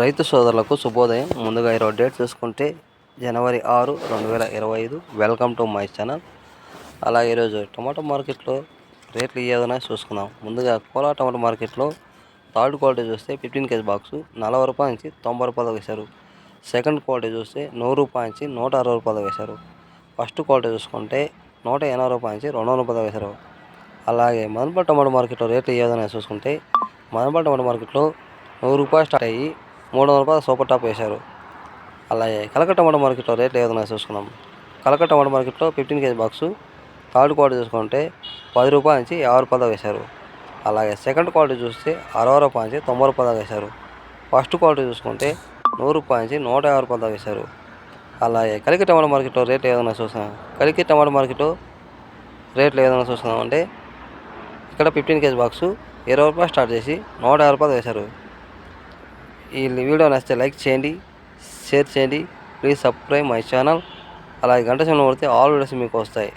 రైతు సోదరులకు శుభోదయం. ముందుగా ఈరోజు డేట్ చూసుకుంటే జనవరి ఆరు రెండు వేల ఇరవై ఐదు. Welcome to my channel. అలాగే ఈరోజు టమాటో మార్కెట్లో రేట్లు ఏదైనా చూసుకుందాం. ముందుగా కోలా టమాటో మార్కెట్లో థర్డ్ క్వాలిటీ చూస్తే ఫిఫ్టీన్ కేజీ బాక్స్ నలభై రూపాయల నుంచి తొంభై రూపాయలు వేశారు. సెకండ్ క్వాలిటీ చూస్తే నూరు రూపాయల నుంచి నూట అరవై రూపాయలు వేశారు. ఫస్ట్ క్వాలిటీ చూసుకుంటే నూట ఎనభై రూపాయల నుంచి రెండు వందల రూపాయలు వేశారు. అలాగే మదనపల్లి టమాటో మార్కెట్లో రేట్లు ఏదైనా చూసుకుంటే మదనపల్లి టమాటో మార్కెట్లో నూరు రూపాయలు స్టార్ట్ అయ్యి మూడు వందల రూపాయలు సూపర్ టాప్ వేశారు. అలాగే కలకట్ట టమాటో మార్కెట్లో రేట్లు ఏదైనా చూసుకున్నాం కలకట్ట టమాటో మార్కెట్లో fifteen KG box third quality చూసుకుంటే పది రూపాయల నుంచి యాభై రూపాయలు వేశారు. అలాగే సెకండ్ క్వాలిటీ చూస్తే అరవై రూపాయల నుంచి తొంభై రూపాయలు వేశారు. ఫస్ట్ క్వాలిటీ చూసుకుంటే నూరు రూపాయల నుంచి నూట యాభై రూపాయలు వేశారు. అలాగే కలికి టమాటో మార్కెట్లో రేట్లు ఏదైనా చూస్తున్నాం కలికి టమాటో మార్కెట్లో రేట్లు ఏదైనా చూస్తున్నాం అంటే ఇక్కడ ఫిఫ్టీన్ కేజీ బాక్సు ఇరవై రూపాయలు స్టార్ట్ చేసి నూట యాభై రూపాయలు వేశారు. ఈ వీడియో నచ్చితే లైక్ చేయండి షేర్ చేయండి. Please subscribe my channel. అలాగే గంట సమయం పడితే ఆల్ వీడియోస్ మీకు వస్తాయి.